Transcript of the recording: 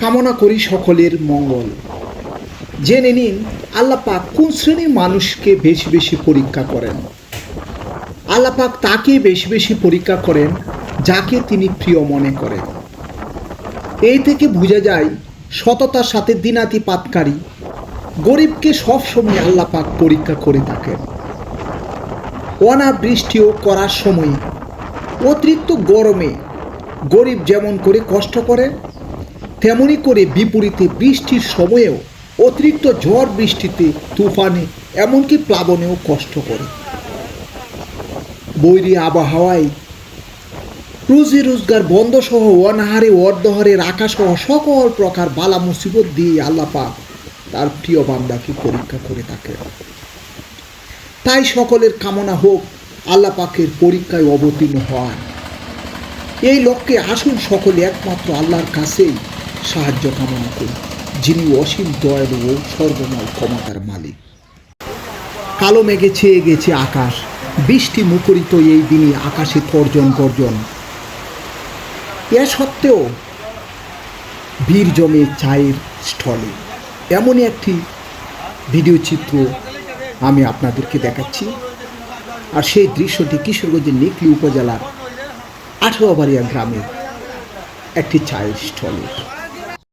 কামনা করি সকলের মঙ্গল। জেনে নিন আল্লাহ পাক কোন শ্রেণির মানুষকে বেশি বেশি পরীক্ষা করেন? আল্লাপাক তাকে বেশি বেশি পরীক্ষা করেন যাকে তিনি প্রিয় মনে করেন। এই থেকে বোঝা যায়, সততার সাথে দিনাতি দিনাতিপাতকারী, গরিবকে সবসময় আল্লাহ পাক পরীক্ষা করে থাকেন। অনাবৃষ্টিও করার সময়, অতিরিক্ত গরমে গরিব যেমন করে কষ্ট করে তেমনি করে বিপরীতে বৃষ্টির সময়েও অতিরিক্ত ঝড় বৃষ্টিতে তুফানে এমনকি প্লাবনেও কষ্ট করে। বৈরী আবহাওয়ায় রুজি রোজগার বন্ধ সহ অনাহারে অর্ধহারে রাখা সহ সকল প্রকার বালা মুসিবত দিয়ে আল্লাপাক তার প্রিয় বান্দাকে পরীক্ষা করে থাকে তাই সকলের কামনা হোক আল্লাহ পাকের পরীক্ষায় অবতীর্ণ হওয়ার। এই লক্ষ্যে আসুন সকলে একমাত্র আল্লাহর কাছেই সাহায্য কামনা করি। যিনি অসীম দয়ালু ও সর্বময় ক্ষমতার মালিক। কালো মেঘে ছেয়ে গেছে আকাশ। বৃষ্টি মুখরিত এই দিনে আকাশে তর্জন গর্জন। এ সত্ত্বেও ভিড় জমে চায়ের স্থলে। এমনই একটি ভিডিও চিত্র আমি আপনাদেরকে দেখাচ্ছি। আর সেই দৃশ্যটি কিশোরগঞ্জের নিকলি উপজেলার আঠারোবাড়িয়া গ্রামের একটি চায়ের স্টলের